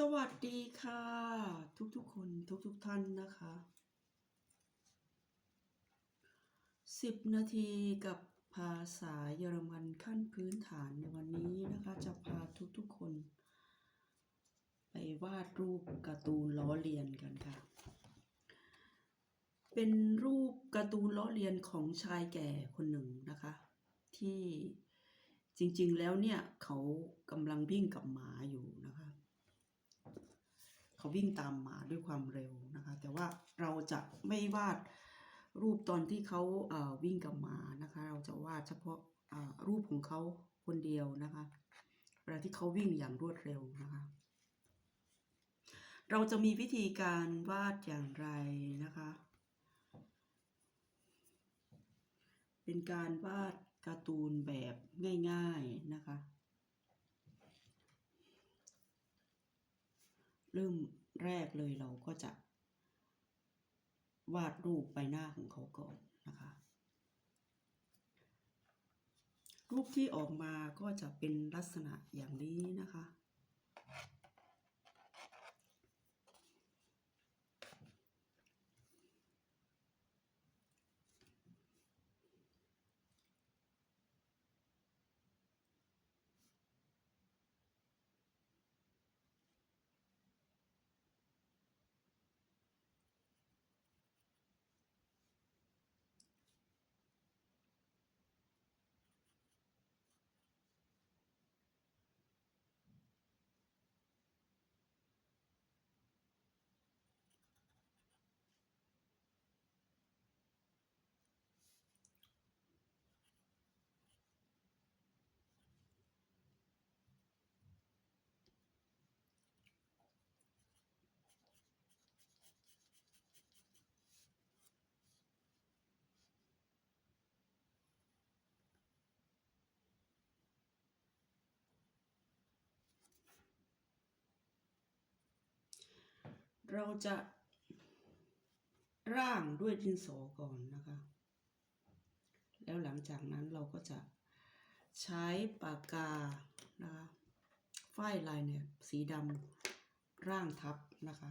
สวัสดีค่ะ ทุกๆคนทุกๆท่านนะคะสิบนาทีกับภาษาเยอรมันขั้นพื้นฐานในวันนี้นะคะ จะพาทุกๆคน ไปวาดรูปการ์ตูนล้อเลียนกันค่ะ เป็นรูปการ์ตูนล้อเลียนของชายแก่คนหนึ่งนะคะ ที่จริงๆแล้วเนี่ยเขากำลังวิ่งกับหมาอยู่ เขาวิ่งตามหมาด้วยความเร็วนะคะ แต่ว่าเราจะไม่วาดรูปตอนที่เขาเวิ่งกับหมานะคะ เราจะวาดเฉพาะรูปของเขาคนเดียวนะคะเวลาที่เขาวิ่งอย่างรวดเร็วนะคะ เราจะมีวิธีการวาดอย่างไรนะคะ เป็นการวาดการ์ตูนแบบง่าย ๆนะคะ เริ่มแรกเลยเราก็จะ วาดรูปใบหน้าของเขาก่อนนะคะ รูปที่ออกมาก็จะเป็นลักษณะอย่างนี้นะคะ เราจะร่างด้วยดินสอก่อนนะคะ แล้วหลังจากนั้นเราก็จะใช้ปากกานะคะฝ้ายลายเนี่ยสีดำร่างทับนะคะ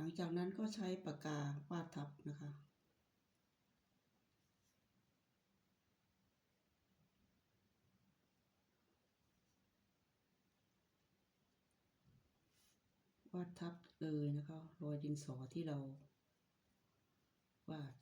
หลังจากนั้นก็ใช้ปากกาวาดทับนะคะ วาดทับเลยนะคะรอยดินสอที่เราวาด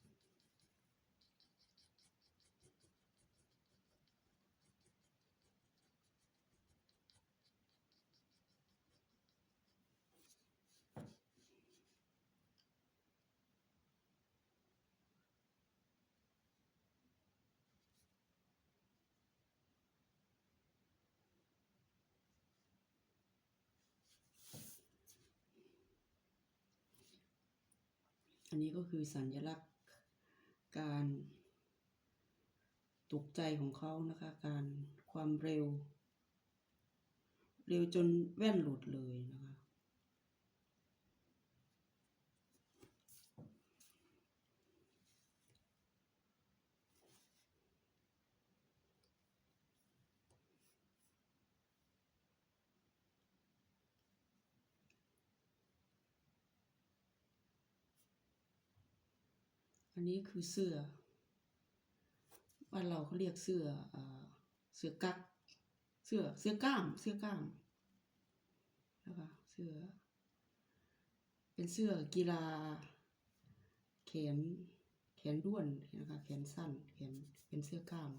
อันนี้ก็คือสัญลักษณ์การตกใจของเขานะคะ การความเร็ว เร็วจนแว่นหลุดเลยนะคะ อั นี้คือเสื้อบ้านเราเขาเรียกเสื้อเอ่อเสื้อกั๊กเสื้อเสื้อกล้ามเสื้อกล้ามนะคะเสื้อ เป็นเสื้อกีฬา แขนแขนด้วนนะคะแขนสั้นแขนเป็นเสื้อกล้าม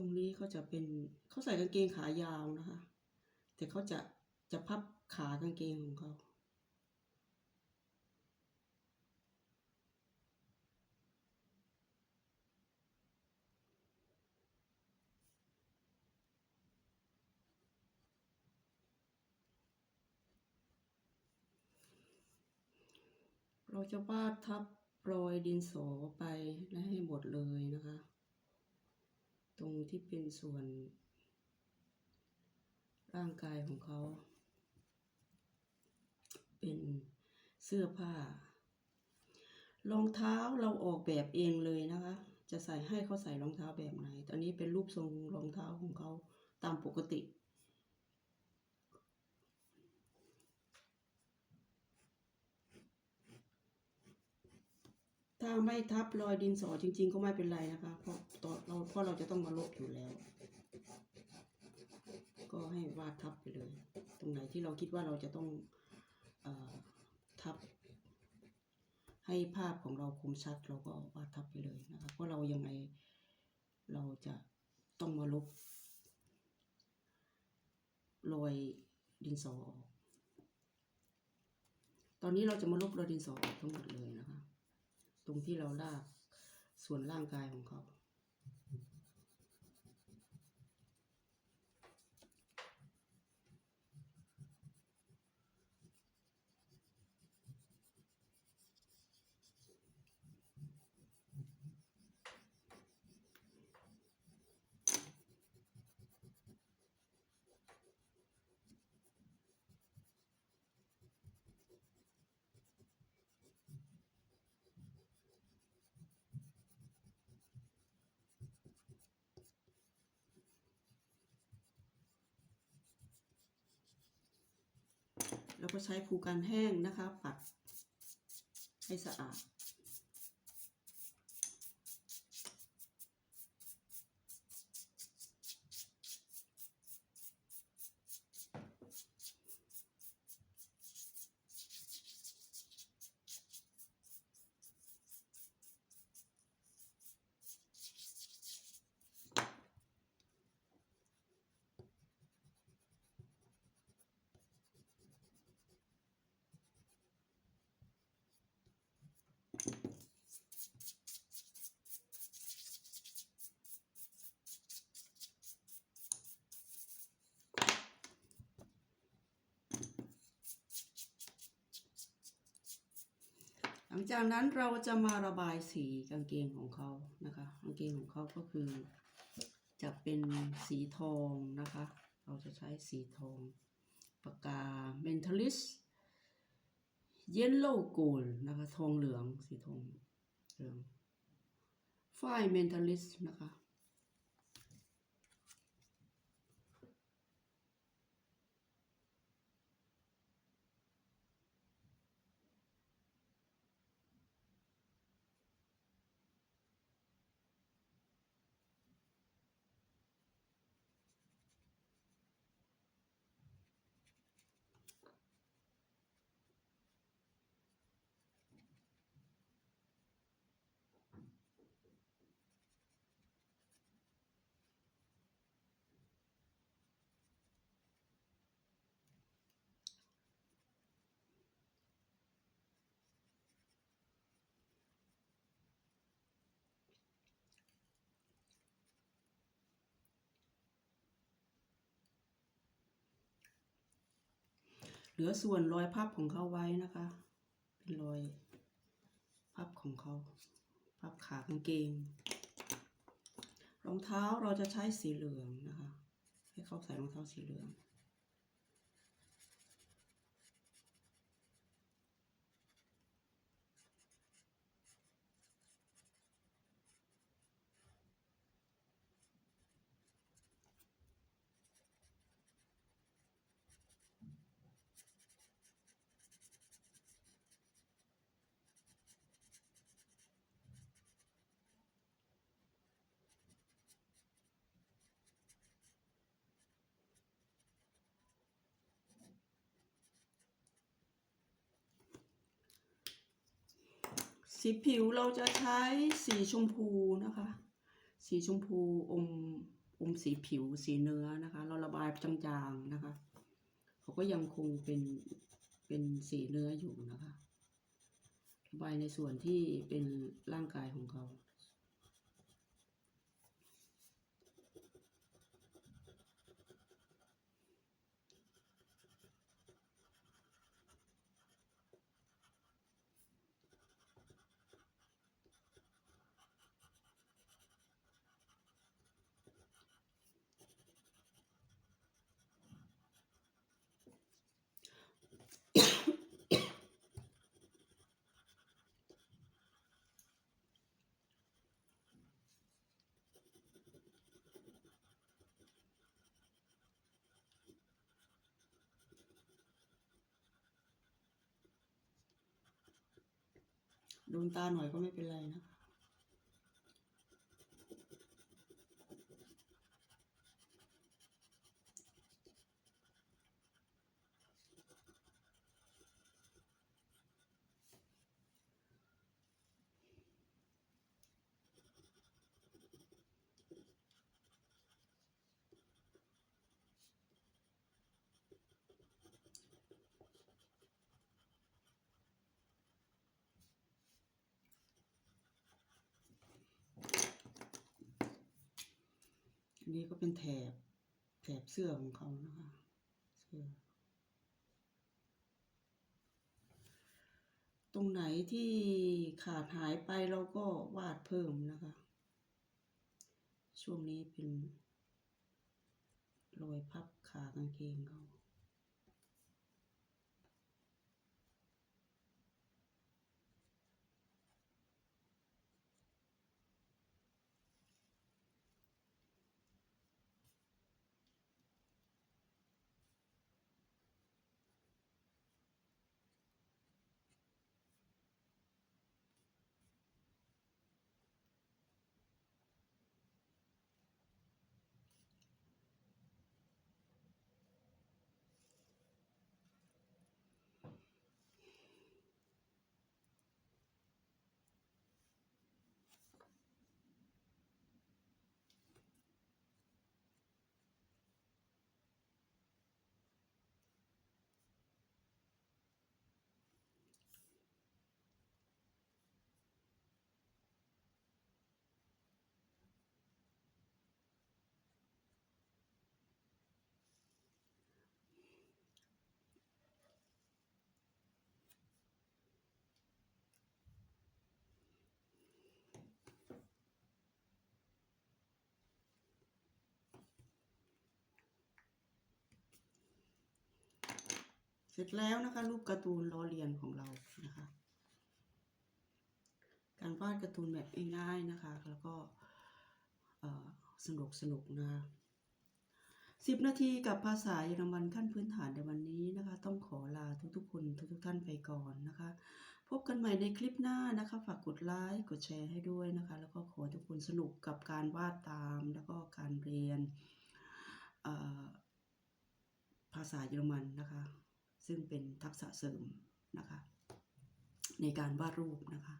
รงนี้เขาจะเป็นเขาใส่กางเกงขายาวนะคะ แต่เขาจะจะพับขากางเกงของเขาเราจะวาดทับรอยดินสอไปและให้หมดเลยนะคะ ตรงที่เป็นส่วน ร่างกายของเขา เป็นเสื้อผ้ารองเท้าเราออกแบบเองเลยนะคะ จะใส่ให้เขาใส่รองเท้าแบบไหน ตอนนี้เป็นรูปทรงรองเท้าของเขาตามปกติ ถ้าไม่ทับรอยดินสอจริง ๆ ก็ไม่เป็นไรนะคะ เพราะตอนเราเพราะเราจะต้องมาลบอยู่แล้ว ก็ให้วาดทับไปเลย ตรงไหนที่เราคิดว่าเราจะต้องเออทับ ให้ภาพของเราคมชัดเราก็วาดทับไปเลยนะคะ เพราะเรายังไงเราจะต้องมาลบรอยดินสอออก ตอนนี้เราจะมาลบรอยดินสอออกทั้งหมดเลยนะคะ ตรงที่เราลากส่วนร่างกายของเขา แล้วก็ใช้ภูกันแห้งนะคะ ปัดให้สะอาด งจากนั้นเราจะมาระบายสีกางเกงของเขานะคะกางเกงของเขาก็คือ จะเป็นสีทองนะคะ เราจะใช้สีทองปากกา mentalist yellow gold นะคะ ทองเหลืองสีทองเหลืองฝ้าย mentalist นะคะ ลือส่วนรอยพับของเขาไว้นะคะ เป็นรอยพับของเขา พับขากางเกง รองเท้าเราจะใช้สีเหลืองนะคะ ให้เขาใส่รองเท้าสีเหลือง สีผิวเราจะใช้สีชมพูนะคะ สีชมพูอมอมสีผิวสีเนื้อนะคะ เราระบายจางๆนะคะเขาก็ยังคงเป็นเป็นสีเนื้ออยู่นะคะระบายในส่วนที่เป็นร่างกายของเขา โดนตาหน่อยก็ไม่เป็นไรนะ นี้ก็เป็นแถบแถบเสื้อของเขานะคะเสื้อตรงไหนที่ขาดหายไปเราก็วาดเพิ่มนะคะ ช่วงนี้เป็นรอยพับขากางเกงเขา ร็จแล้วนะคะรูปการ์ตูนล้อเลียนของเรานะคะ การวาดการ์ตูนแบบง่ายๆนะคะ แล้วก็สนุกสนุกนะคะสิบนาทีกับภาษาเยอรมันขั้นพื้นฐานในวันนี้นะคะ ต้องขอลาทุกๆคนทุกๆท่านไปก่อนนะคะ พบกันใหม่ในคลิปหน้านะคะ ฝากกดไลค์กดแชร์ให้ด้วยนะคะ แล้วก็ขอทุกคนสนุกกับการวาดตามแล้วก็การเรียนภาษาเยอรมันนะคะ ซึ่งเป็นทักษะเสริมนะคะ ในการวาดรูปนะคะ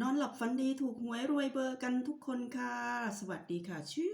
นอนหลับฝันดีถูกหวยรวยเบอร์กันทุกคนค่ะ สวัสดีค่ะชื่อ